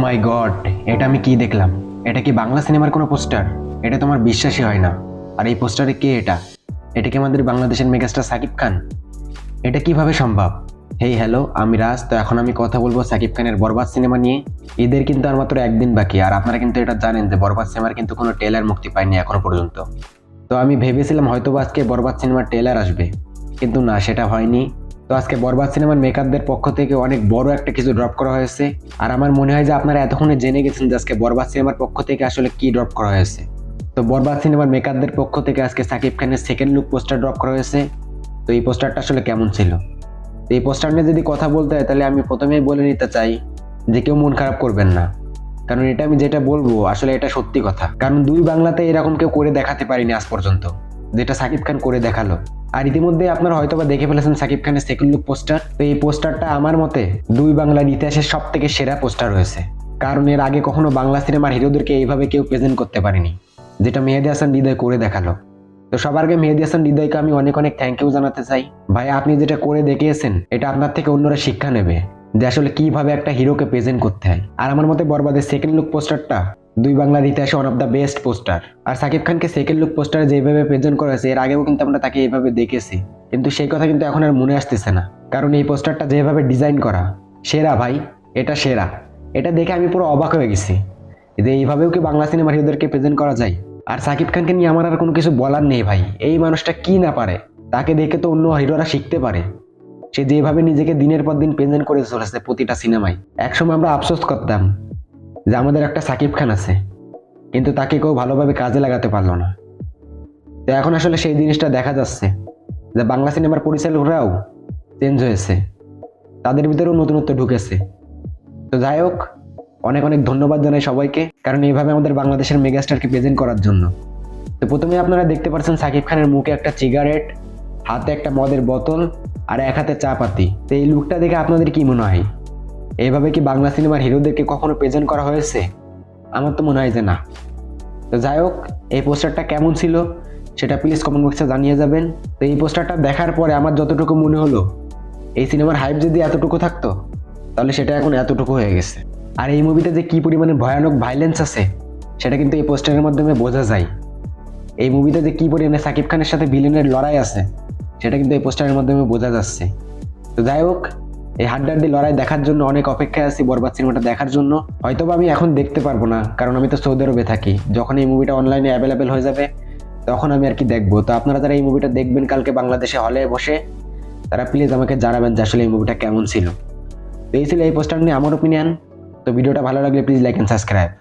মাই god এটা আমি কি দেখলাম? এটা কি বাংলা সিনেমার কোনো পোস্টার? এটা তোমার বিশ্বাসই হয় না। আর এই পোস্টারে কে এটা? এটা কি আমাদের বাংলাদেশের মেগাস্টার সাকিব খান? এটা কীভাবে সম্ভব? হেই, হ্যালো, আমি রাজ, তো এখন আমি কথা বলব সাকিব খানের বরবাদ সিনেমা নিয়ে। ঈদের কিন্তু আর মাত্র একদিন বাকি, আর আপনারা কিন্তু এটা জানেন যে বরবাদ সিনেমার কিন্তু কোনো ট্রেলার মুক্তি পায়নি এখনও পর্যন্ত। তো আমি ভেবেছিলাম হয়তো আজকে বরবাদ সিনেমার ট্রেলার আসবে। কিন্তু না, সেটা হয়নি। তো আজকে বরবাদ সিনেমার মেকারদের পক্ষ থেকে অনেক বড় একটা কিছু ড্রপ করা হয়েছে। আর আমার মনে হয় যে আপনারা এতক্ষণে জেনে গেছেন যে আজকে বরবাদ সিনেমার পক্ষ থেকে আসলে কি ড্রপ করা হয়েছে। তো বরবাদ সিনেমার মেকারদের পক্ষ থেকে আজকে সাকিব খানের সেকেন্ড লুক পোস্টার ড্রপ করা হয়েছে। তো এই পোস্টারটা আসলে কেমন ছিল? তো এই পোস্টার নিয়ে যদি কথা বলতে হয়, তাহলে আমি প্রথমেই বলে নিতে চাই যে কেউ মন খারাপ করবেন না। কারণ এটা আমি যেটা বলব, আসলে এটা সত্যি কথা। কারণ দুই বাংলাতে এরকম কেউ করে দেখাতে পারিনি আজ পর্যন্ত। যেটা সাকিব খান করে দেখাল। আর ইতিমধ্যে আপনারা হয়তো বা দেখে ফেলেছেন সাকিব খানের সেকেন্ড লুক পোস্টার তো এই পোস্টারটা আমার মতে দুই বাংলার ইতিহাসের সব থেকে সেরা পোস্টার হয়েছে কারণ এর আগে কখনো বাংলা সিনেমার হিরোদেরকে এইভাবে কেউ প্রেজেন্ট করতে পারেনি, যেটা মেহেদি হাসান হৃদয় করে দেখাল। তো সবার আগে মেহেদি হাসান হৃদয়কে আমি অনেক অনেক থ্যাংক ইউ জানাতে চাই। ভাই, আপনি যেটা করে দেখিয়েছেন, এটা আপনার থেকে অন্যরা শিক্ষা নেবে, যে আসলে কীভাবে একটা হিরোকে প্রেজেন্ট করতে হয়। আর আমার মতে বরবাদের সেকেন্ড লুক পোস্টারটা দুই বাংলার ইতিহাসে one of the best poster আর সাকিব খানকে সেকেন্ড লুক পোস্টারে যেভাবে প্রেজেন্ট করা হয়েছে, এর আগেও কিন্তু আমরা তাকে এইভাবে দেখেছি। কিন্তু সেই কথা কিন্তু এখন আর মনে আসতেছে না। কারণ এই পোস্টারটা যেভাবে ডিজাইন করা, সেরা ভাই, এটা সেরা। এটা দেখে আমি পুরো অবাক হয়ে গেছি যে এইভাবেও কি বাংলা সিনেমার হিরোদেরকে প্রেজেন্ট করা যায়? আর সাকিব খানকে নিয়ে আমার আর কোনো কিছু বলার নেই ভাই। এই মানুষটা কি না পারে? তাকে দেখে তো অন্য হিরোরা শিখতে পারে। সে যেভাবে নিজেকে দিনের পর দিন প্রেজেন্ট করে চলেছে প্রতিটা সিনেমায় একসময় আমরা আফসোস করতাম যে আমাদের একটা সাকিব খান আছে। কিন্তু তাকে কেউ ভালোভাবে কাজে লাগাতে পারল না। তো এখন আসলে সেই জিনিসটা দেখা যাচ্ছে যে বাংলা সিনেমার পরিচালকরাও চেঞ্জ হয়েছে। তাদের ভিতরেও নতুনত্ব ঢুকেছে। তো যাই হোক, অনেক অনেক ধন্যবাদ জানাই সবাইকে, কারণ এইভাবে আমাদের বাংলাদেশের মেগাস্টারকে প্রেজেন্ট করার জন্য। তো প্রথমে আপনারা দেখতে পাচ্ছেন সাকিব খানের মুখে একটা সিগারেট হাতে একটা মদের বোতল আর এক হাতে চা পাতি। তো এই লুকটা দেখে আপনাদের কি মনে হয়? এইভাবে কি বাংলা সিনেমার হিরোদেরকে কখনো প্রেজেন্ট করা হয়েছে? আমার তো মনে হয় যে না। তো যাই হোক, এই পোস্টারটা কেমন ছিল সেটা প্লিজ কমেন্ট বক্সে জানিয়ে যাবেন। তো এই পোস্টারটা দেখার পরে আমার যতটুকু মনে হলো, এই সিনেমার হাইপ যদি এতটুকু থাকতো, তাহলে সেটা এখন এতটুকু হয়ে গেছে। আর এই মুভিতে যে কী পরিমাণে ভয়ানক ভাইলেন্স আছে, সেটা কিন্তু এই পোস্টারের মাধ্যমে বোঝা যায়। এই মুভিতে যে কী পরিমাণে সাকিব খানের সাথে ভিলেনের লড়াই আছে, সেটা কিন্তু এই পোস্টারের মাধ্যমে বোঝা যাচ্ছে। তো যাই হোক এই হাড্ডাড্ডি লড়াই দেখার জন্য অনেক অপেক্ষায় আছি বরবাদ সিনেমাটা দেখার জন্য। হয়তো আমি এখন দেখতে পারব না, কারণ আমি তো সৌদি আরবে থাকি। যখন এই মুভিটা অনলাইনে অ্যাভেলেবেল হয়ে যাবে, তখন আমি আর কি দেখব। তো আপনারা যারা এই মুভিটা দেখবেন কালকে বাংলাদেশে হলে বসে, তারা প্লিজ আমাকে জানাবেন যে আসলে এই মুভিটা কেমন ছিল। তো এই ছিল এই পোস্টার নিয়ে আমার ওপিনিয়ন তো ভিডিওটা ভালো লাগলে প্লিজ লাইক অ্যান্ড সাবস্ক্রাইব